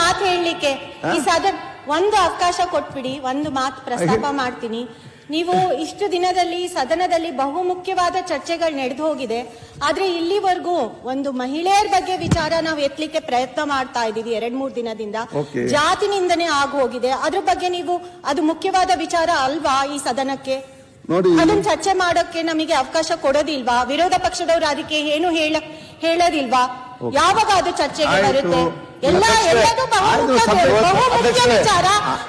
ಮಾತು ಹೇಳಲಿಕ್ಕೆ. ಈ ಸದನ ಒಂದು ಅವಕಾಶ ಕೊಟ್ಬಿಡಿ ಒಂದು ಮಾತು ಪ್ರಸ್ತಾಪ ಮಾಡ್ತೀನಿ. ನೀವು ಇಷ್ಟು ದಿನದಲ್ಲಿ ಸದನದಲ್ಲಿ ಬಹುಮುಖ್ಯವಾದ ಚರ್ಚೆಗಳು ನಡೆದು ಹೋಗಿದೆ. ಆದ್ರೆ ಇಲ್ಲಿವರೆಗೂ ಒಂದು ಮಹಿಳೆಯರ ಬಗ್ಗೆ ವಿಚಾರ ನಾವು ಎತ್ತಲಿಕ್ಕೆ ಪ್ರಯತ್ನ ಮಾಡ್ತಾ ಇದೀವಿ ಎರಡ್ ಮೂರ್ ದಿನದಿಂದ. ಜಾತಿನಿಂದನೇ ಆಗು ಹೋಗಿದೆ ಅದ್ರ ಬಗ್ಗೆ ನೀವು ಅದು ಮುಖ್ಯವಾದ ವಿಚಾರ ಅಲ್ವಾ ಈ ಸದನಕ್ಕೆ? ನೋಡಿ. ಅದನ್ನ ಚರ್ಚೆ ಮಾಡೋಕೆ ನಮಗೆ ಅವಕಾಶ ಕೊಡೋದಿಲ್ವಾ? ವಿರೋಧ ಪಕ್ಷದವರು ಅದಕ್ಕೆ ಏನು ಹೇಳ ಹೇಳೋದಿಲ್ವಾ? ಯಾವಾಗ ಅದು ಚರ್ಚೆಗೆ. ಬರುತ್ತೆ? ಎಲ್ಲ ಎಲ್ಲದೂ ಬಹುಮುಖ್ಯ. ವಿಚಾರ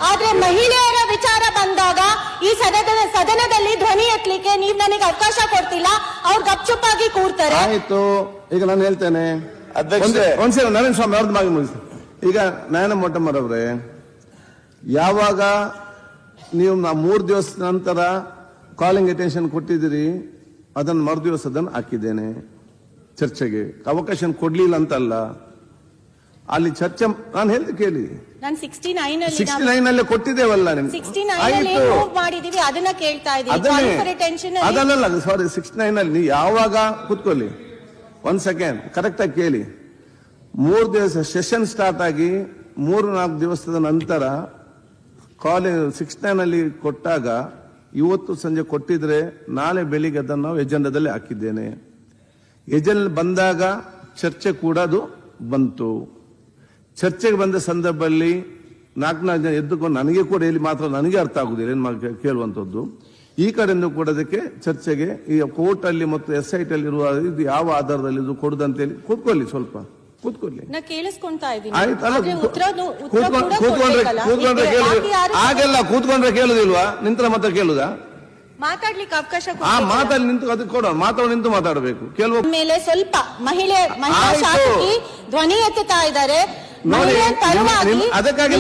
ಆದ್ರೆ ಮಹಿಳೆಯರ ವಿಚಾರ ಬಂದಾಗ ಈ ಸದನದ ಸದನದಲ್ಲಿ ಧ್ವನಿ ಎತ್ತಲಿಕ್ಕೆ ನೀವ್ ನನಗೆ ಅವಕಾಶ ಕೊಡ್ತಿಲ್ಲ. ಅವ್ರು ಗಪ್ಚುಪ್ಪಾಗಿ ಕೂರ್ತಾರೆ. ಆಯ್ತು. ಈಗ ನಾನು ಹೇಳ್ತೇನೆ. ಒಂದ್ಸಲ ನರೇಂದ್ರ ಸ್ವಾಮಿ ಅವ್ರದ್ದು ಮಾಗಿ ಮುಗಿಸಿ ಈಗ ನಯನ ಮೊಟ್ಟಮ್ಮರವ್ರೆ ಯಾವಾಗ ನೀವು ನಾ ಮೂರು ದಿವಸ ನಂತರ ಕಾಲಿಂಗ್ ಅಟೆನ್ಷನ್ ಕೊಟ್ಟಿದ್ದೀರಿ ಅದನ್ನು ಮರುದಿವಸ ಅದನ್ನು ಹಾಕಿದ್ದೇನೆ ಚರ್ಚೆಗೆ. ಅವಕಾಶ ಕೊಡ್ಲಿಲ್ಲ ಅಂತಲ್ಲ. ಅಲ್ಲಿ ಚರ್ಚೆ ನಾನು ಹೇಳಿ ಕೇಳಿ. ಸಿಕ್ಸ್ಟಿ ನೈನ್ ಅಲ್ಲಿ ಕೊಟ್ಟಿದ್ದೇವಲ್ಲ ಅದನ್ನಲ್ಲ ಸಾರಿ ಸಿಕ್ಸ್ಟಿ ನೈನ್ ಅಲ್ಲಿ. ಯಾವಾಗ ಕೂತ್ಕೊಳ್ಳಿ. ಒಂದ್ ಸೆಕೆಂಡ್ ಕರೆಕ್ಟ್ ಆಗಿ ಕೇಳಿ. ಮೂರು ದಿವಸ ಸೆಷನ್ ಸ್ಟಾರ್ಟ್ ಆಗಿ ಮೂರು ನಾಲ್ಕು ದಿವಸದ ನಂತರ ಕಾಲೇಜ್ ಸಿಕ್ಸ್ ನೈನ್ ಅಲ್ಲಿ ಕೊಟ್ಟಾಗ ಇವತ್ತು ಸಂಜೆ ಕೊಟ್ಟಿದ್ರೆ ನಾಳೆ ಬೆಳಿಗ್ಗೆ ಅದನ್ನು ನಾವು ಎಜೆಂಡಾದಲ್ಲಿ ಹಾಕಿದ್ದೇನೆ. ಎಜೆಂಡ್ ಬಂದಾಗ ಚರ್ಚೆ ಕೂಡ ಅದು ಬಂತು. ಚರ್ಚೆಗೆ ಬಂದ ಸಂದರ್ಭದಲ್ಲಿ ನಾಲ್ಕು ನಾಲ್ಕು ಜನ ಎದ್ದುಕೊಂಡು ನನಗೆ ಕೂಡ ಇಲ್ಲಿ ಮಾತ್ರ ನನಗೆ ಅರ್ಥ ಆಗುದಿಲ್ಲ, ಏನು ಕೇಳುವಂಥದ್ದು ಈ ಕಡೆಯಿಂದ ಕೂಡ ಅದಕ್ಕೆ ಚರ್ಚೆಗೆ ಈ ಕೋರ್ಟಲ್ಲಿ ಮತ್ತು ಎಸ್ ಐ ಇರುವ ಇದು ಯಾವ ಆಧಾರದಲ್ಲಿ ಇದು ಕೊಡುದಂತೇಳಿ ಕೂತ್ಕೊಳ್ಳಿ ಸ್ವಲ್ಪ. ಕೂತ್ಕೊಳ್ಳಿ. ನಾ ಕೇಳಿಸ್ಕೊಂತಾ ಇದ್ದೀನಿ. ಕೂಡ ಕೂತ್ಕೊಂಡ್ರೆ ಕೊಡ್ಬೇಕಲ್ಲ. ಕೂತ್ಕೊಂಡ್ರೆ ಈಗ ಕೇಳುದು ಬಾಕಿ ಯಾರು ಆಗೆಲ್ಲ ಕೂತ್ಕೊಂಡ್ರೆ ಕೇಳುದಿಲ್ವಾ? ನಿಂತರ ಮಾತ್ರ ಕೇಳುದಾ? ಮಾತಾಡ್ಲಿಕ್ಕೆ ಅವಕಾಶ ಆ. ಮಾತಲ್ಲಿ ನಿಂತು ಅದಕ್ಕೆ ಕೊಡೋಣ. ಮಾತಾಡೋ ನಿಂತು ಮಾತಾಡಬೇಕು. ಕೆಲವು ಮೇಲೆ ಸ್ವಲ್ಪ ಮಹಿಳೆ ಮಹಿಳಾ. ಶಾಸಕಿ ಧ್ವನಿ ಎತ್ತುತ್ತಾ ಇದ್ದಾರೆ. ಅದಕ್ಕಾಗಿ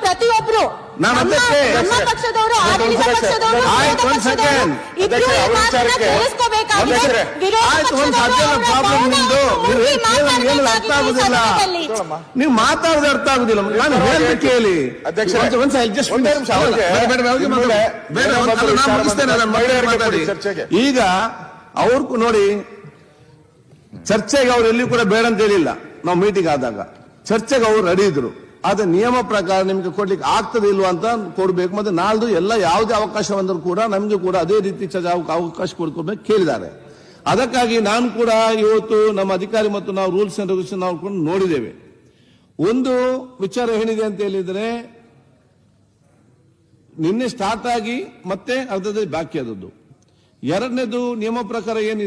ಪ್ರತಿಯೊಬ್ರು ನಾನು ಅದಕ್ಕೆ- ಪಕ್ಷದವರು ಆಡಳಿತ. ಪಕ್ಷದವರು ನೀವು ಮಾತಾಡದೆ ಅರ್ಥ ಆಗುದಿಲ್ಲ. ಸದನದಲ್ಲಿ. ನೀವು ಮಾತಾಡೋದು ಅರ್ಥ ಆಗುದಿಲ್ಲ. ನಾನು ಹೇಳಿ ಕೇಳಿ. ಈಗ ಅವ್ರು ನೋಡಿ ಚರ್ಚೆಗೆ ಅವ್ರು ಎಲ್ಲಿ ಕೂಡ ಬೇಡ ಅಂತ ಹೇಳಿಲ್ಲ. ನಾವು ಮೀಟಿಂಗ್ ಆದಾಗ. ಚರ್ಚೆಗೆ ಅವ್ರು ರೆಡಿ ಇದ್ರು. ಆದ್ರೆ ನಿಯಮ ಪ್ರಕಾರ ನಿಮ್ಗೆ ಕೊಡ್ಲಿಕ್ಕೆ ಆಗ್ತದೆ ಇಲ್ವಾ ಅಂತ ಕೊಡ್ಬೇಕು. ಮತ್ತೆ ನಾಳ್ದು ಎಲ್ಲ ಯಾವುದೇ ಅವಕಾಶ ಬಂದರೂ ಕೂಡ ನಮ್ಗೆ ಕೂಡ ಅದೇ ರೀತಿ ಅವಕಾಶ ಕೊಡ್ಕೊಬೇಕು ಕೇಳಿದ್ದಾರೆ. ಅದಕ್ಕಾಗಿ ನಾನು ಕೂಡ ಇವತ್ತು ನಮ್ಮ ಅಧಿಕಾರಿ ಮತ್ತು ನಾವು ರೂಲ್ಸ್ ಅಂಡ್ ರೆಗ್ಯುಲೇಷನ್ ನಾವು ಕೂಡ ನೋಡಿದ್ದೇವೆ. ಒಂದು ವಿಚಾರ ಏನಿದೆ ಅಂತ ಹೇಳಿದ್ರೆ, ನಿನ್ನೆ ಸ್ಟಾರ್ಟ್ ಆಗಿ ಮತ್ತೆ ಅರ್ಧದಲ್ಲಿ ಬಾಕಿ ಆದದ್ದು. ಎರಡನೇದು ನಿಯಮ ಪ್ರಕಾರ ಏನಿದೆ?